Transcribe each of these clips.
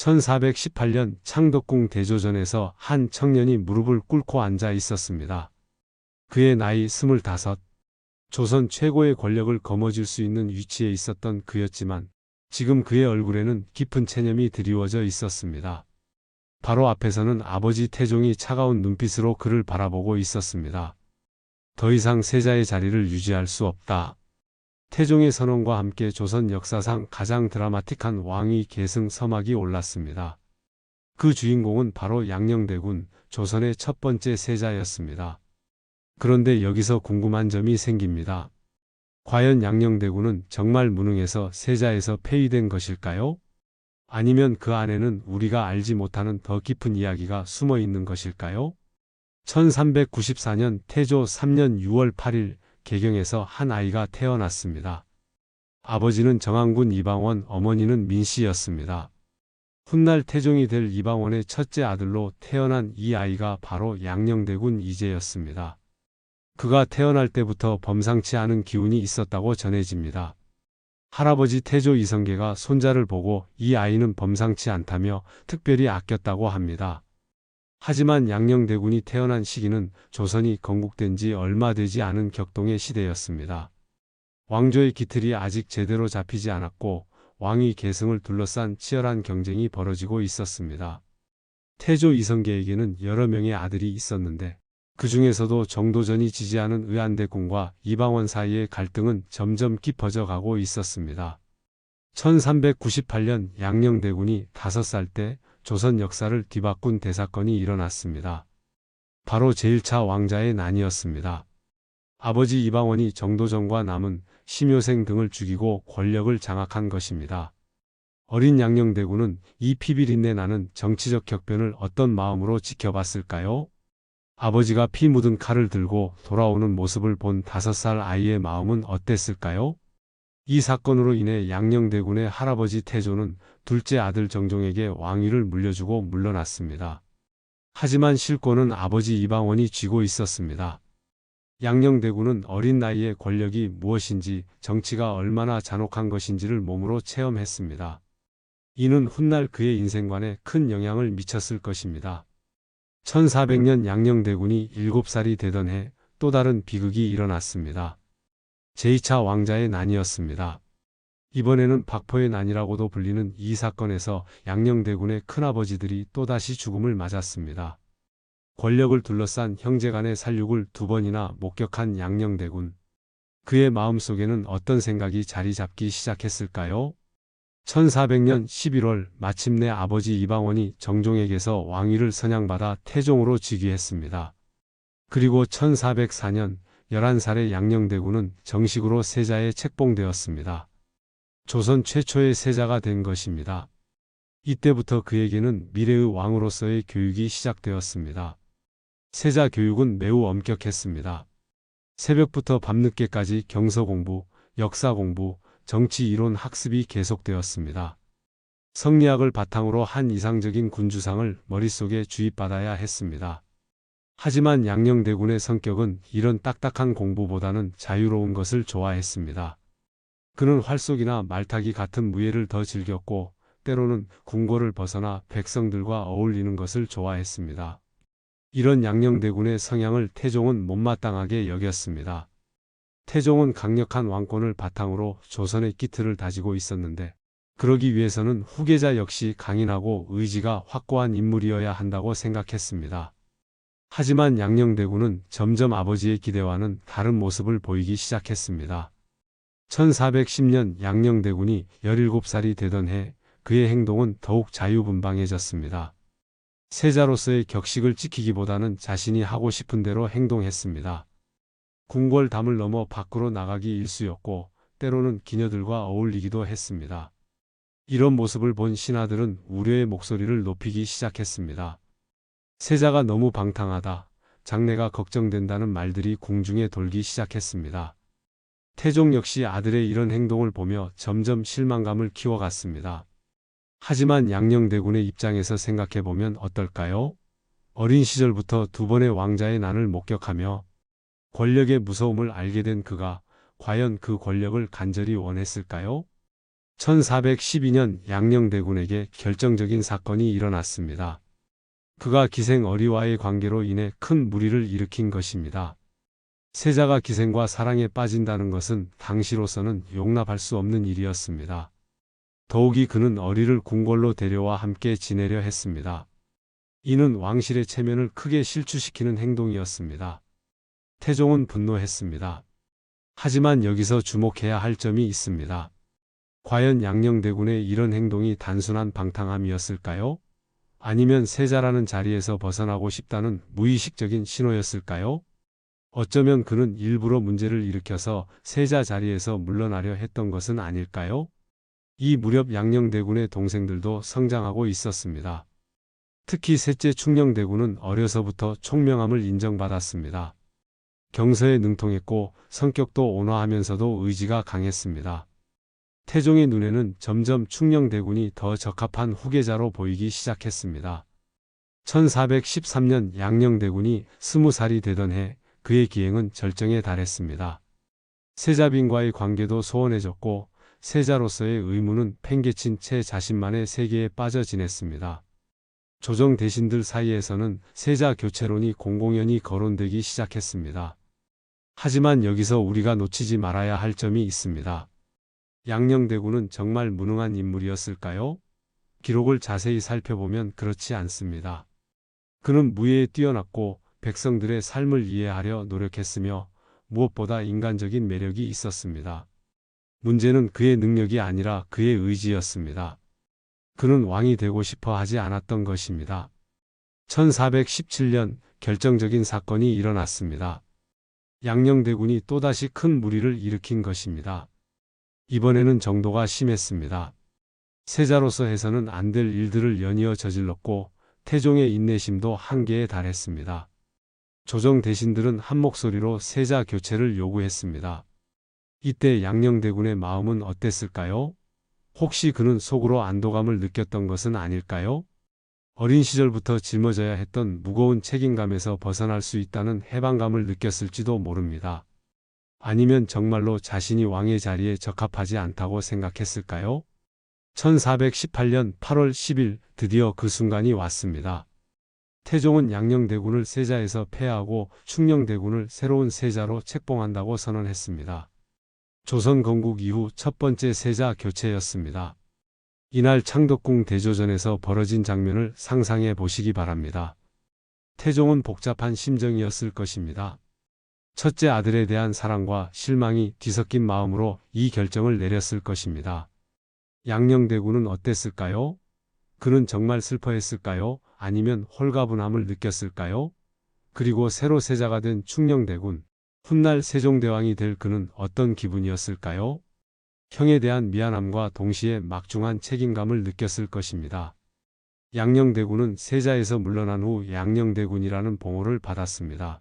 1418년 창덕궁 대조전에서 한 청년이 무릎을 꿇고 앉아 있었습니다. 그의 나이 25. 조선 최고의 권력을 거머쥘 수 있는 위치에 있었던 그였지만 지금 그의 얼굴에는 깊은 체념이 드리워져 있었습니다. 바로 앞에서는 아버지 태종이 차가운 눈빛으로 그를 바라보고 있었습니다. 더 이상 세자의 자리를 유지할 수 없다. 태종의 선언과 함께 조선 역사상 가장 드라마틱한 왕위 계승 서막이 올랐습니다. 그 주인공은 바로 양녕대군, 조선의 첫 번째 세자였습니다. 그런데 여기서 궁금한 점이 생깁니다. 과연 양녕대군은 정말 무능해서 세자에서 폐위된 것일까요? 아니면 그 안에는 우리가 알지 못하는 더 깊은 이야기가 숨어 있는 것일까요? 1394년 태조 3년 6월 8일 개경에서 한 아이가 태어났습니다. 아버지는 정한군 이방원, 어머니는 민씨였습니다. 훗날 태종이 될 이방원의 첫째 아들로 태어난 이 아이가 바로 양녕대군 이재였습니다. 그가 태어날 때부터 범상치 않은 기운이 있었다고 전해집니다. 할아버지 태조 이성계가 손자를 보고 이 아이는 범상치 않다며 특별히 아꼈다고 합니다. 하지만 양녕대군이 태어난 시기는 조선이 건국된 지 얼마 되지 않은 격동의 시대였습니다. 왕조의 기틀이 아직 제대로 잡히지 않았고 왕위 계승을 둘러싼 치열한 경쟁이 벌어지고 있었습니다. 태조 이성계에게는 여러 명의 아들이 있었는데 그 중에서도 정도전이 지지하는 의안대군과 이방원 사이의 갈등은 점점 깊어져 가고 있었습니다. 1398년 양녕대군이 5살 때 조선 역사를 뒤바꾼 대사건이 일어났습니다. 바로 제1차 왕자의 난이었습니다. 아버지 이방원이 정도전과 남은 심효생 등을 죽이고 권력을 장악한 것입니다. 어린 양녕대군은 이 피비린내 나는 정치적 격변을 어떤 마음으로 지켜봤을까요? 아버지가 피 묻은 칼을 들고 돌아오는 모습을 본 다섯 살 아이의 마음은 어땠을까요? 이 사건으로 인해 양녕대군의 할아버지 태조는 둘째 아들 정종에게 왕위를 물려주고 물러났습니다. 하지만 실권은 아버지 이방원이 쥐고 있었습니다. 양녕대군은 어린 나이에 권력이 무엇인지 정치가 얼마나 잔혹한 것인지를 몸으로 체험했습니다. 이는 훗날 그의 인생관에 큰 영향을 미쳤을 것입니다. 1400년 양녕대군이 7살이 되던 해 또 다른 비극이 일어났습니다. 제2차 왕자의 난이었습니다. 이번에는 박포의 난이라고도 불리는 이 사건에서 양녕대군의 큰아버지들이 또다시 죽음을 맞았습니다. 권력을 둘러싼 형제 간의 살육을 두 번이나 목격한 양녕대군. 그의 마음속에는 어떤 생각이 자리 잡기 시작했을까요? 1400년 11월 마침내 아버지 이방원이 정종에게서 왕위를 선양받아 태종으로 즉위했습니다. 그리고 1404년 11살의 양녕대군은 정식으로 세자에 책봉되었습니다. 조선 최초의 세자가 된 것입니다. 이때부터 그에게는 미래의 왕으로서의 교육이 시작되었습니다. 세자 교육은 매우 엄격했습니다. 새벽부터 밤늦게까지 경서 공부, 역사 공부, 정치 이론 학습이 계속되었습니다. 성리학을 바탕으로 한 이상적인 군주상을 머릿속에 주입받아야 했습니다. 하지만 양녕대군의 성격은 이런 딱딱한 공부보다는 자유로운 것을 좋아했습니다. 그는 활쏘기나 말타기 같은 무예를 더 즐겼고 때로는 궁궐을 벗어나 백성들과 어울리는 것을 좋아했습니다. 이런 양녕대군의 성향을 태종은 못마땅하게 여겼습니다. 태종은 강력한 왕권을 바탕으로 조선의 기틀을 다지고 있었는데 그러기 위해서는 후계자 역시 강인하고 의지가 확고한 인물이어야 한다고 생각했습니다. 하지만 양녕대군은 점점 아버지의 기대와는 다른 모습을 보이기 시작했습니다. 1410년 양녕대군이 17살이 되던 해 그의 행동은 더욱 자유분방해졌습니다. 세자로서의 격식을 지키기보다는 자신이 하고 싶은 대로 행동했습니다. 궁궐담을 넘어 밖으로 나가기 일쑤였고 때로는 기녀들과 어울리기도 했습니다. 이런 모습을 본 신하들은 우려의 목소리를 높이기 시작했습니다. 세자가 너무 방탕하다, 장래가 걱정된다는 말들이 궁중에 돌기 시작했습니다. 태종 역시 아들의 이런 행동을 보며 점점 실망감을 키워갔습니다. 하지만 양녕대군의 입장에서 생각해보면 어떨까요? 어린 시절부터 두 번의 왕자의 난을 목격하며 권력의 무서움을 알게 된 그가 과연 그 권력을 간절히 원했을까요? 1412년 양녕대군에게 결정적인 사건이 일어났습니다. 그가 기생 어리와의 관계로 인해 큰 무리를 일으킨 것입니다. 세자가 기생과 사랑에 빠진다는 것은 당시로서는 용납할 수 없는 일이었습니다. 더욱이 그는 어리를 궁궐로 데려와 함께 지내려 했습니다. 이는 왕실의 체면을 크게 실추시키는 행동이었습니다. 태종은 분노했습니다. 하지만 여기서 주목해야 할 점이 있습니다. 과연 양녕대군의 이런 행동이 단순한 방탕함이었을까요? 아니면 세자라는 자리에서 벗어나고 싶다는 무의식적인 신호였을까요? 어쩌면 그는 일부러 문제를 일으켜서 세자 자리에서 물러나려 했던 것은 아닐까요? 이 무렵 양녕대군의 동생들도 성장하고 있었습니다. 특히 셋째 충녕대군은 어려서부터 총명함을 인정받았습니다. 경서에 능통했고 성격도 온화하면서도 의지가 강했습니다. 태종의 눈에는 점점 충녕대군이 더 적합한 후계자로 보이기 시작했습니다. 1413년 양녕대군이 스무 살이 되던 해 그의 기행은 절정에 달했습니다. 세자빈과의 관계도 소원해졌고 세자로서의 의무는 팽개친 채 자신만의 세계에 빠져 지냈습니다. 조정 대신들 사이에서는 세자 교체론이 공공연히 거론되기 시작했습니다. 하지만 여기서 우리가 놓치지 말아야 할 점이 있습니다. 양녕대군은 정말 무능한 인물이었을까요? 기록을 자세히 살펴보면 그렇지 않습니다. 그는 무예에 뛰어났고 백성들의 삶을 이해하려 노력했으며 무엇보다 인간적인 매력이 있었습니다. 문제는 그의 능력이 아니라 그의 의지였습니다. 그는 왕이 되고 싶어 하지 않았던 것입니다. 1417년 결정적인 사건이 일어났습니다. 양녕대군이 또다시 큰 무리를 일으킨 것입니다. 이번에는 정도가 심했습니다. 세자로서 해서는 안 될 일들을 연이어 저질렀고 태종의 인내심도 한계에 달했습니다. 조정 대신들은 한 목소리로 세자 교체를 요구했습니다. 이때 양녕대군의 마음은 어땠을까요? 혹시 그는 속으로 안도감을 느꼈던 것은 아닐까요? 어린 시절부터 짊어져야 했던 무거운 책임감에서 벗어날 수 있다는 해방감을 느꼈을지도 모릅니다. 아니면 정말로 자신이 왕의 자리에 적합하지 않다고 생각했을까요? 1418년 8월 10일 드디어 그 순간이 왔습니다. 태종은 양녕대군을 세자에서 폐하고 충녕대군을 새로운 세자로 책봉한다고 선언했습니다. 조선 건국 이후 첫 번째 세자 교체였습니다. 이날 창덕궁 대조전에서 벌어진 장면을 상상해 보시기 바랍니다. 태종은 복잡한 심정이었을 것입니다. 첫째 아들에 대한 사랑과 실망이 뒤섞인 마음으로 이 결정을 내렸을 것입니다. 양녕대군은 어땠을까요? 그는 정말 슬퍼했을까요? 아니면 홀가분함을 느꼈을까요? 그리고 새로 세자가 된 충녕대군, 훗날 세종대왕이 될 그는 어떤 기분이었을까요? 형에 대한 미안함과 동시에 막중한 책임감을 느꼈을 것입니다. 양녕대군은 세자에서 물러난 후 양녕대군이라는 봉호를 받았습니다.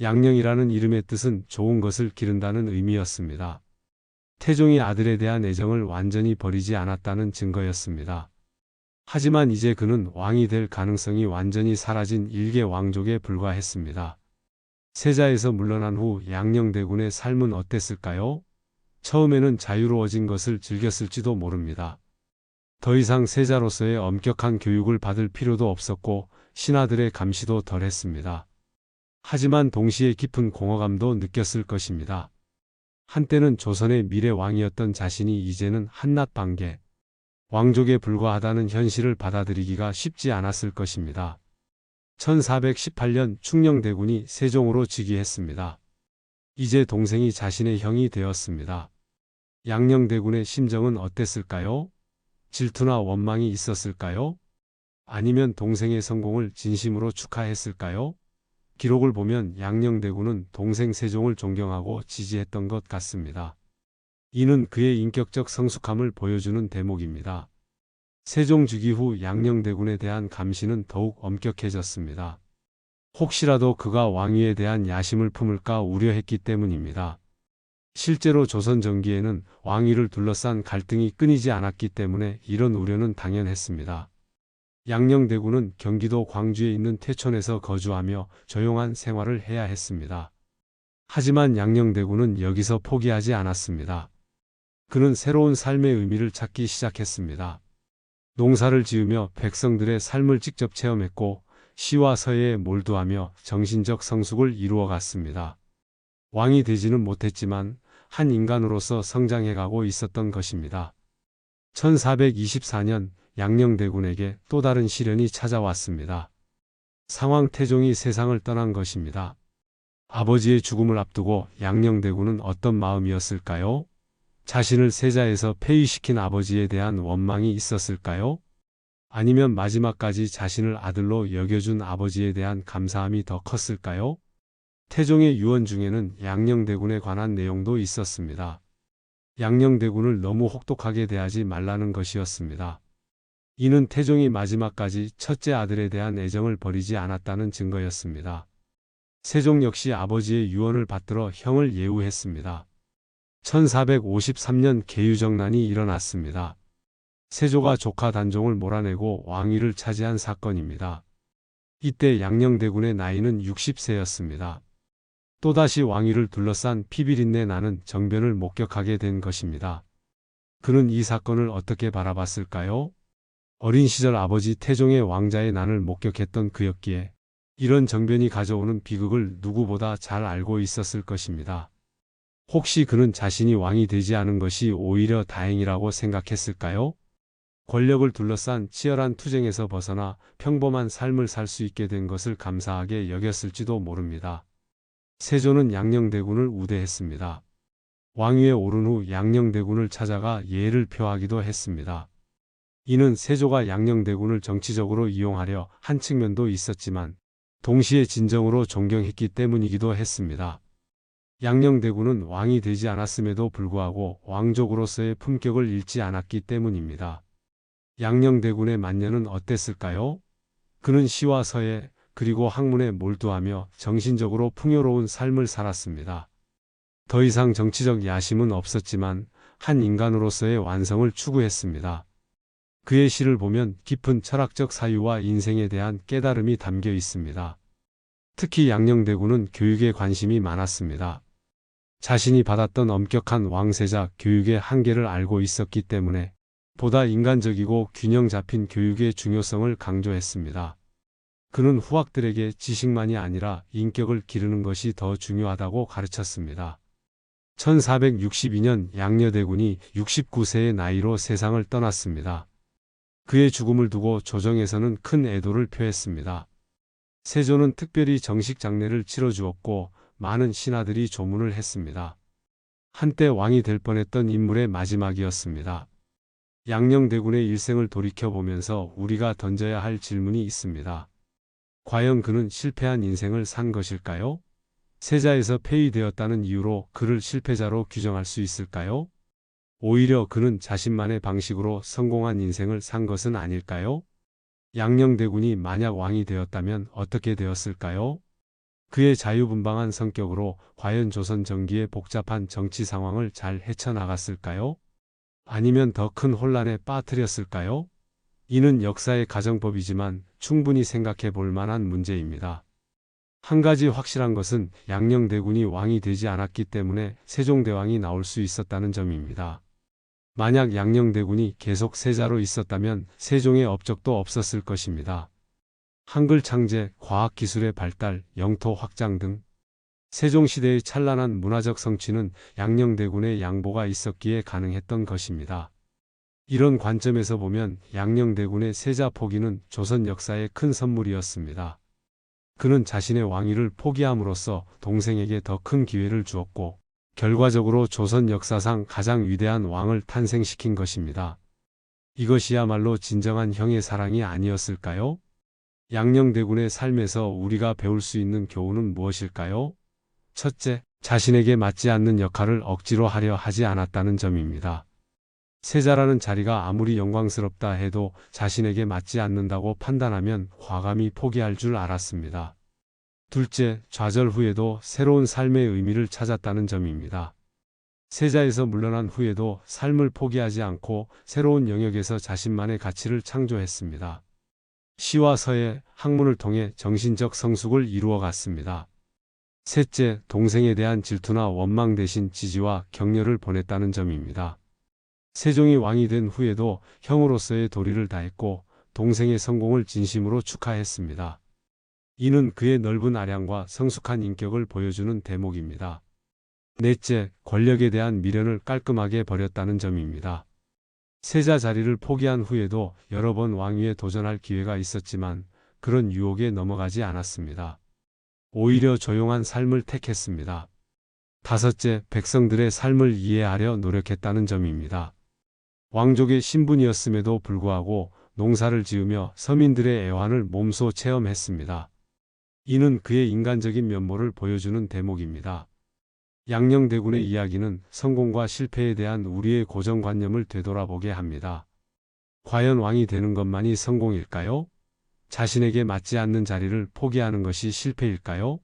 양녕이라는 이름의 뜻은 좋은 것을 기른다는 의미였습니다. 태종이 아들에 대한 애정을 완전히 버리지 않았다는 증거였습니다. 하지만 이제 그는 왕이 될 가능성이 완전히 사라진 일개 왕족에 불과했습니다. 세자에서 물러난 후 양녕대군의 삶은 어땠을까요? 처음에는 자유로워진 것을 즐겼을지도 모릅니다. 더 이상 세자로서의 엄격한 교육을 받을 필요도 없었고 신하들의 감시도 덜했습니다. 하지만 동시에 깊은 공허감도 느꼈을 것입니다. 한때는 조선의 미래 왕이었던 자신이 이제는 한낱 반개, 왕족에 불과하다는 현실을 받아들이기가 쉽지 않았을 것입니다. 1418년 충녕대군이 세종으로 즉위했습니다. 이제 동생이 자신의 형이 되었습니다. 양녕대군의 심정은 어땠을까요? 질투나 원망이 있었을까요? 아니면 동생의 성공을 진심으로 축하했을까요? 기록을 보면 양녕대군은 동생 세종을 존경하고 지지했던 것 같습니다. 이는 그의 인격적 성숙함을 보여주는 대목입니다. 세종 즉위 후 양녕대군에 대한 감시는 더욱 엄격해졌습니다. 혹시라도 그가 왕위에 대한 야심을 품을까 우려했기 때문입니다. 실제로 조선 전기에는 왕위를 둘러싼 갈등이 끊이지 않았기 때문에 이런 우려는 당연했습니다. 양녕대군은 경기도 광주에 있는 태촌에서 거주하며 조용한 생활을 해야 했습니다. 하지만 양녕대군은 여기서 포기하지 않았습니다. 그는 새로운 삶의 의미를 찾기 시작했습니다. 농사를 지으며 백성들의 삶을 직접 체험했고 시와 서예에 몰두하며 정신적 성숙을 이루어 갔습니다. 왕이 되지는 못했지만 한 인간으로서 성장해가고 있었던 것입니다. 1424년 양녕대군에게 또 다른 시련이 찾아왔습니다. 상황 태종이 세상을 떠난 것입니다. 아버지의 죽음을 앞두고 양녕대군은 어떤 마음이었을까요? 자신을 세자에서 폐위시킨 아버지에 대한 원망이 있었을까요? 아니면 마지막까지 자신을 아들로 여겨준 아버지에 대한 감사함이 더 컸을까요? 태종의 유언 중에는 양녕대군에 관한 내용도 있었습니다. 양녕대군을 너무 혹독하게 대하지 말라는 것이었습니다. 이는 태종이 마지막까지 첫째 아들에 대한 애정을 버리지 않았다는 증거였습니다. 세종 역시 아버지의 유언을 받들어 형을 예우했습니다. 1453년 계유정난이 일어났습니다. 세조가 조카 단종을 몰아내고 왕위를 차지한 사건입니다. 이때 양녕대군의 나이는 60세였습니다. 또다시 왕위를 둘러싼 피비린내 나는 정변을 목격하게 된 것입니다. 그는 이 사건을 어떻게 바라봤을까요? 어린 시절 아버지 태종의 왕자의 난을 목격했던 그였기에 이런 정변이 가져오는 비극을 누구보다 잘 알고 있었을 것입니다. 혹시 그는 자신이 왕이 되지 않은 것이 오히려 다행이라고 생각했을까요? 권력을 둘러싼 치열한 투쟁에서 벗어나 평범한 삶을 살 수 있게 된 것을 감사하게 여겼을지도 모릅니다. 세조는 양녕대군을 우대했습니다. 왕위에 오른 후 양녕대군을 찾아가 예를 표하기도 했습니다. 이는 세조가 양녕대군을 정치적으로 이용하려 한 측면도 있었지만 동시에 진정으로 존경했기 때문이기도 했습니다. 양녕대군은 왕이 되지 않았음에도 불구하고 왕족으로서의 품격을 잃지 않았기 때문입니다. 양녕대군의 만년은 어땠을까요? 그는 시와 서예 그리고 학문에 몰두하며 정신적으로 풍요로운 삶을 살았습니다. 더 이상 정치적 야심은 없었지만 한 인간으로서의 완성을 추구했습니다. 그의 시를 보면 깊은 철학적 사유와 인생에 대한 깨달음이 담겨 있습니다. 특히 양녕대군은 교육에 관심이 많았습니다. 자신이 받았던 엄격한 왕세자 교육의 한계를 알고 있었기 때문에 보다 인간적이고 균형 잡힌 교육의 중요성을 강조했습니다. 그는 후학들에게 지식만이 아니라 인격을 기르는 것이 더 중요하다고 가르쳤습니다. 1462년 양녀대군이 69세의 나이로 세상을 떠났습니다. 그의 죽음을 두고 조정에서는 큰 애도를 표했습니다. 세조는 특별히 정식 장례를 치러주었고 많은 신하들이 조문을 했습니다. 한때 왕이 될 뻔했던 인물의 마지막이었습니다. 양녕대군의 일생을 돌이켜보면서 우리가 던져야 할 질문이 있습니다. 과연 그는 실패한 인생을 산 것일까요? 세자에서 폐위되었다는 이유로 그를 실패자로 규정할 수 있을까요? 오히려 그는 자신만의 방식으로 성공한 인생을 산 것은 아닐까요? 양녕대군이 만약 왕이 되었다면 어떻게 되었을까요? 그의 자유분방한 성격으로 과연 조선 정기의 복잡한 정치 상황을 잘 헤쳐나갔을까요? 아니면 더 큰 혼란에 빠뜨렸을까요? 이는 역사의 가정법이지만 충분히 생각해 볼 만한 문제입니다. 한 가지 확실한 것은 양녕대군이 왕이 되지 않았기 때문에 세종대왕이 나올 수 있었다는 점입니다. 만약 양녕대군이 계속 세자로 있었다면 세종의 업적도 없었을 것입니다. 한글 창제, 과학기술의 발달, 영토 확장 등 세종시대의 찬란한 문화적 성취는 양녕대군의 양보가 있었기에 가능했던 것입니다. 이런 관점에서 보면 양녕대군의 세자 포기는 조선 역사의 큰 선물이었습니다. 그는 자신의 왕위를 포기함으로써 동생에게 더 큰 기회를 주었고 결과적으로 조선 역사상 가장 위대한 왕을 탄생시킨 것입니다. 이것이야말로 진정한 형의 사랑이 아니었을까요? 양녕대군의 삶에서 우리가 배울 수 있는 교훈은 무엇일까요? 첫째, 자신에게 맞지 않는 역할을 억지로 하려 하지 않았다는 점입니다. 세자라는 자리가 아무리 영광스럽다 해도 자신에게 맞지 않는다고 판단하면 과감히 포기할 줄 알았습니다. 둘째, 좌절 후에도 새로운 삶의 의미를 찾았다는 점입니다. 세자에서 물러난 후에도 삶을 포기하지 않고 새로운 영역에서 자신만의 가치를 창조했습니다. 시와 서예, 학문을 통해 정신적 성숙을 이루어 갔습니다. 셋째, 동생에 대한 질투나 원망 대신 지지와 격려를 보냈다는 점입니다. 세종이 왕이 된 후에도 형으로서의 도리를 다했고 동생의 성공을 진심으로 축하했습니다. 이는 그의 넓은 아량과 성숙한 인격을 보여주는 대목입니다. 넷째, 권력에 대한 미련을 깔끔하게 버렸다는 점입니다. 세자 자리를 포기한 후에도 여러 번 왕위에 도전할 기회가 있었지만 그런 유혹에 넘어가지 않았습니다. 오히려 조용한 삶을 택했습니다. 다섯째, 백성들의 삶을 이해하려 노력했다는 점입니다. 왕족의 신분이었음에도 불구하고 농사를 지으며 서민들의 애환을 몸소 체험했습니다. 이는 그의 인간적인 면모를 보여주는 대목입니다. 양녕대군의 이야기는 성공과 실패에 대한 우리의 고정관념을 되돌아보게 합니다. 과연 왕이 되는 것만이 성공일까요? 자신에게 맞지 않는 자리를 포기하는 것이 실패일까요?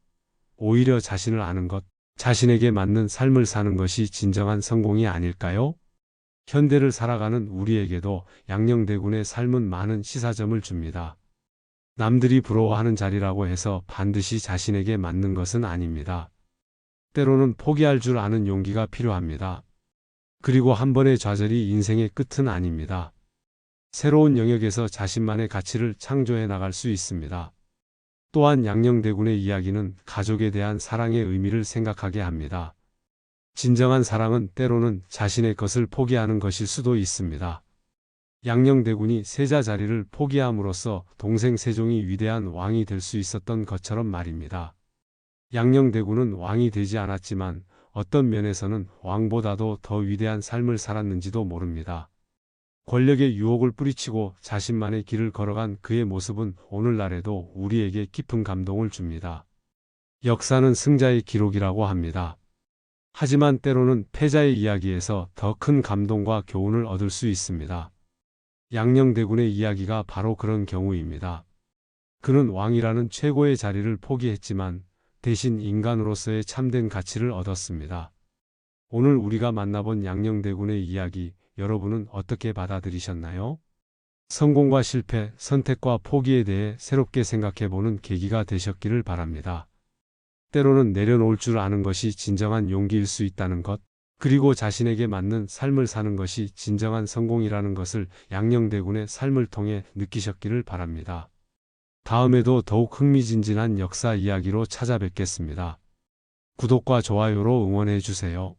오히려 자신을 아는 것, 자신에게 맞는 삶을 사는 것이 진정한 성공이 아닐까요? 현대를 살아가는 우리에게도 양녕대군의 삶은 많은 시사점을 줍니다. 남들이 부러워하는 자리라고 해서 반드시 자신에게 맞는 것은 아닙니다. 때로는 포기할 줄 아는 용기가 필요합니다. 그리고 한 번의 좌절이 인생의 끝은 아닙니다. 새로운 영역에서 자신만의 가치를 창조해 나갈 수 있습니다. 또한 양녕대군의 이야기는 가족에 대한 사랑의 의미를 생각하게 합니다. 진정한 사랑은 때로는 자신의 것을 포기하는 것일 수도 있습니다. 양녕대군이 세자 자리를 포기함으로써 동생 세종이 위대한 왕이 될 수 있었던 것처럼 말입니다. 양녕대군은 왕이 되지 않았지만 어떤 면에서는 왕보다도 더 위대한 삶을 살았는지도 모릅니다. 권력의 유혹을 뿌리치고 자신만의 길을 걸어간 그의 모습은 오늘날에도 우리에게 깊은 감동을 줍니다. 역사는 승자의 기록이라고 합니다. 하지만 때로는 패자의 이야기에서 더 큰 감동과 교훈을 얻을 수 있습니다. 양녕대군의 이야기가 바로 그런 경우입니다. 그는 왕이라는 최고의 자리를 포기했지만 대신 인간으로서의 참된 가치를 얻었습니다. 오늘 우리가 만나본 양녕대군의 이야기, 여러분은 어떻게 받아들이셨나요? 성공과 실패, 선택과 포기에 대해 새롭게 생각해보는 계기가 되셨기를 바랍니다. 때로는 내려놓을 줄 아는 것이 진정한 용기일 수 있다는 것, 그리고 자신에게 맞는 삶을 사는 것이 진정한 성공이라는 것을 양녕대군의 삶을 통해 느끼셨기를 바랍니다. 다음에도 더욱 흥미진진한 역사 이야기로 찾아뵙겠습니다. 구독과 좋아요로 응원해 주세요.